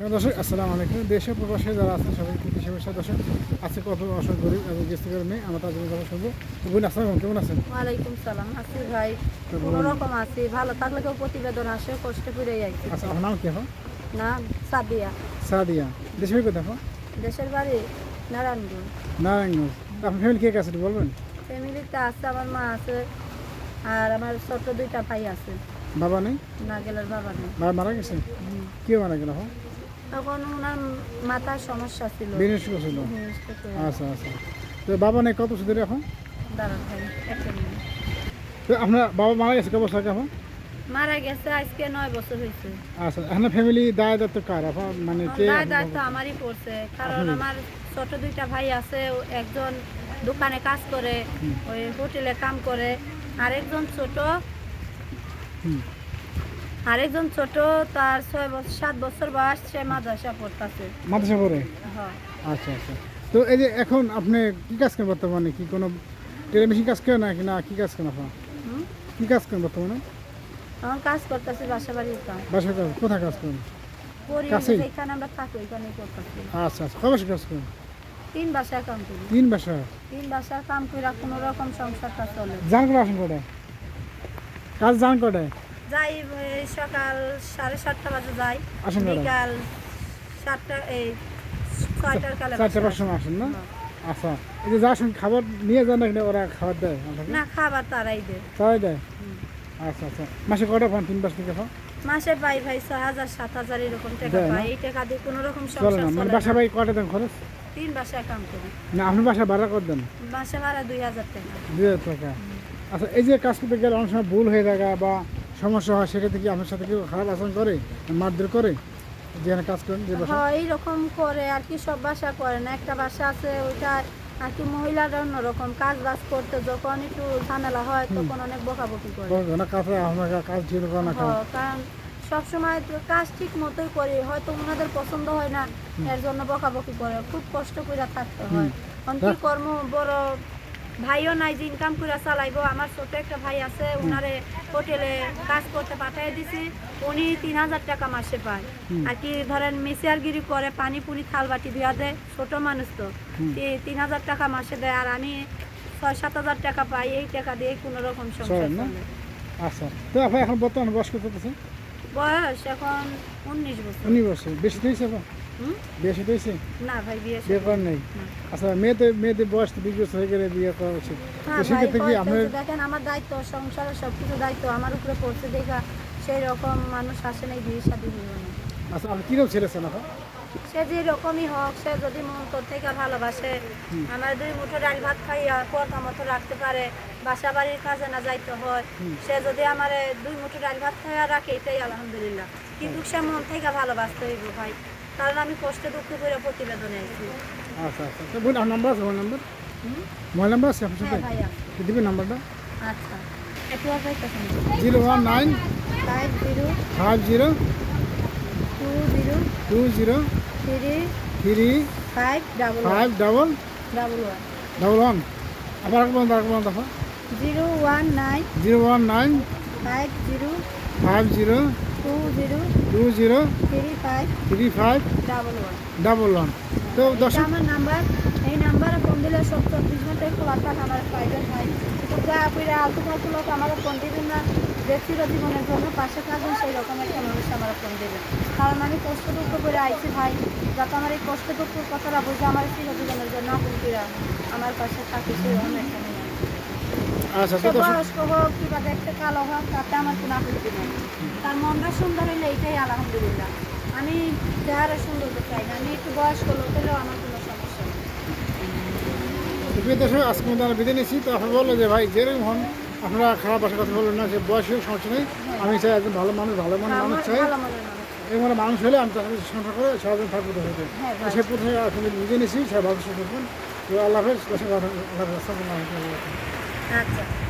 হ্যাঁ দর্শক আসসালামু আলাইকুম। দেশে প্রবাসে যারা আছেন সবাইকে কৃষি ব্যবসা দর্শক আছে কত অসংখ্য গরিব এবং গেস্ট করে মেয়ে আমরা তার জন্য শুনব। বোন আসসালাম কেমন আছেন? ওয়ালাইকুম সালাম। আছি ভাই তো কোনো বলুন। রকম আছি ভালো। থাকলে কেউ প্রতিবেদন আসে কষ্ট করে আইছি। আচ্ছা আপনার নাম কি এখন? না সাদিয়া। সাদিয়া। দেশে ভাই কোথায় দেশের বাড়ি নারায়ণগঞ্জ। নারায়ণগঞ্জ। আপনার ফ্যামিলি কে কে আছে বলবেন? ফ্যামিলিতে আছে আমার মা আছে আর আমার ছোট দুইটা ভাই আছে। বাবা নেই? নাগেলের বাবা নেই। মারা গেছে? কে মারা গেল এখন? তখন ওনার মাথার সমস্যা ছিল। stroke হয়ে আচ্ছা আচ্ছা। তো বাবা নেই কত ধরে এখন? দাঁড়ান ভাই একটা মিনিট। তো আপনার বাবা মারা গেছে কত বছর এখন? মারা গেছে আজকে নয় বছর হয়েছে। আচ্ছা এখন ফ্যামিলি দায় দায়িত্ব কার? এখন মানে কে দায় দায়িত্ব আমারই পড়ছে কারণ আমার ছোট দুইটা ভাই আছে একজন দোকানে কাজ করে ওই হোটেলে কাম করে আরেকজন ছোট হুম। আরেকজন ছোট তার ছয় বছর সাত বছর বয়স সে মাদ্রাসা পড়তেছে। মাদ্রাসা পড়ে? হ্যাঁ। আচ্ছা আচ্ছা। তো এই যে এখন আপনি কি কাজ করেন বর্তমানে? কি কোনো টেলিমেশিন কাজ করেন নাকি না? কি কাজ করেন আপনার? কি কাজ করেন বর্তমানে? এখন কাজ করতেছি বাসা বাড়ির কাজ বাসার কাজ কোথায় কাজ করেন? যেখানে আমরা থাকি ওইখানে করতেছি আচ্ছা আচ্ছা। কবে কাজ করেন? তিন বাসায় কাম করি। তিন বাসা? তিন বাসায় কাম করে কোনো রকম সংসারটা চলে। জান করে আসেন কটায়? কাজ জান কটায়? যাই সকাল সাড়ে সাতটা বাজে যাই। বিকাল সাতটা এই ছয়টার কালে চারটে আসেন না? হ্যাঁ। আচ্ছা এই যে যার সঙ্গে খাবার নিয়ে যান না ওরা খাবার দেয় না খাবার তারাই দেয়। আচ্ছা আচ্ছা। মাসে কটা পান? তিন মাসে পাই ভাই ছয় হাজার সাত হাজার এরকম টাকা পাই। এই টাকা দিয়ে কোনো রকম সংসার মানে বাসা না। ভাই কটা দেন খরচ? তিন বাসায় কাম করি। না আপনি বাসা ভাড়া করে দেন? বাসা ভাড়া দুই হাজার টাকা। দুই হাজার টাকা। আচ্ছা এই যে কাজ করতে গেলে অনেক সময় ভুল হয়ে থাকা বা সমস্যা হয় সেক্ষেত্রে কি আপনার সাথে কেউ খারাপ আচরণ করে মারধর করে যেখানে কাজ করেন যে বাসা হয় এইরকম করে আর কি সব বাসা করে না। একটা বাসা আছে ওইটা আর কি মহিলারা অন্যরকম কাজ বাজ করতে যখন একটু ঝামেলা হয় তখন অনেক বকাবকি করে। না কাছে আপনার কাজ ঠিক করে না হ্যাঁ, কারণ সবসময় তো কাজ ঠিক মতোই করি হয়তো ওনাদের পছন্দ হয় না এর জন্য বকাবকি করে খুব কষ্ট করে থাকতে হয়। কারণ কর্ম বড় ভাইও নাই যে ইনকাম করে চালাইবো। আমার ছোট একটা ভাই আছে ওনারে হোটেলে কাজ করতে পাঠিয়ে দিছি। উনি তিন হাজার টাকা মাসে পায়। আর কি ধরেন মেসিয়ারগিরি করে পানি পুনি থাল বাটি ধুয়া দেয় ছোট মানুষ তো। তিন হাজার টাকা মাসে দেয় আর আমি ছয় সাত হাজার টাকা পাই এই টাকা দিয়ে কোনো রকম সংসার আচ্ছা। তো এখন বর্তমানে বয়স কত বয়স এখন উনিশ বছর। উনি বছর। বেশি দিয়েছে না ভাই বিয়ে বিয়ে করেন নেই? আচ্ছা মেয়েদের মেয়েদের বয়স তো বিশ বছর হয়ে গেলে বিয়ে করা উচিত। হ্যাঁ সেক্ষেত্রে কি আপনার দেখেন আমার দায়িত্ব সংসারের সব কিছু দায়িত্ব আমার উপরে পড়ছে দেখা সেই রকম মানুষ আসে নাই বিয়ে শাদী হইব না। আচ্ছা আপনি কীরকম এখন সে যে রকমই হোক সে যদি মন তোর থেকে ভালোবাসে আমার দুই মুঠো ডাল ভাত খাইয়া কথা মতো রাখতে পারে বাসা বাড়ির কাজে না যাইতে হয় সে যদি আমার দুই মুঠো ডাল ভাত খাইয়া রাখে এটাই আলহামদুলিল্লাহ। কিন্তু সে মন থেকে ভালোবাসতে হইব ভাই। কারণ আমি কষ্টে দুঃখ করে প্রতিবেদনে আছি। আচ্ছা আচ্ছা। বোন আপনার নাম্বার আছে মোবাইল নাম্বার? মোবাইল নাম্বার আছে আপনার সাথে? হ্যাঁ তো দিবেন নাম্বারটা আচ্ছা। একটু আর zero one nine five zero five zero two zero two zero three three five double five double double one. Double one. আবার একবার আরেকবার দেখো। Zero one nine zero one nine five zero five zero two zero two zero three five three five double one double one তো দর্শক আমার number এই নাম্বারে phone দিলে সব চব্বিশ ঘন্টায় খোলা থাকে আমার পাইবেন ভাই। তো যা আপনি আলতু ফালতু লোক আমার ফোন দিবেন না। ব্যক্তির জীবনের জন্য পাশে থাকবেন সেই রকম একটা মানুষ আমার ফোন দেবেন কারণ আমি কষ্ট দুঃখ করে আইছি ভাই। যাতে আমার এই কষ্ট দুঃখের কথাটা বুঝে আমার চিরজীবনের জন্য আপন করে আমার পাশে থাকে সেই রকম একটা সে দর্শক বয়স্ক হোক কিংবা দেখতে কালো হোক তাতে আমার কোনো আপত্তি নেই। তার মনটা সুন্দর হইলে এটাই আলহামদুলিল্লাহ। আমি চেহারা সুন্দর চাই না। আমি একটু বয়স্ক লোক হলেও আমার কোনো সমস্যা নেই। আজকে নিচ্ছি। তো আপনি বলল যে ভাই যেরকম হন আপনারা খারাপ ভাষার কথা বলবেন না যে বয়স সমস্যা নেই। আমি চাই একজন ভালো মানুষ ভালো মনের মানুষ চাই। ভালো মানুষ মানে হলে আমি তার সাথে সংসার করে সারাদিন থাকব হ্যাঁ সে প্রথমে আপনি বুঝে নিয়েছি সে ভালো সুস্থ থাকবেন। তো আল্লাহ হাফেজ। আল্লাহ হাফেজ আসসালামু আলাইকুম আচ্ছা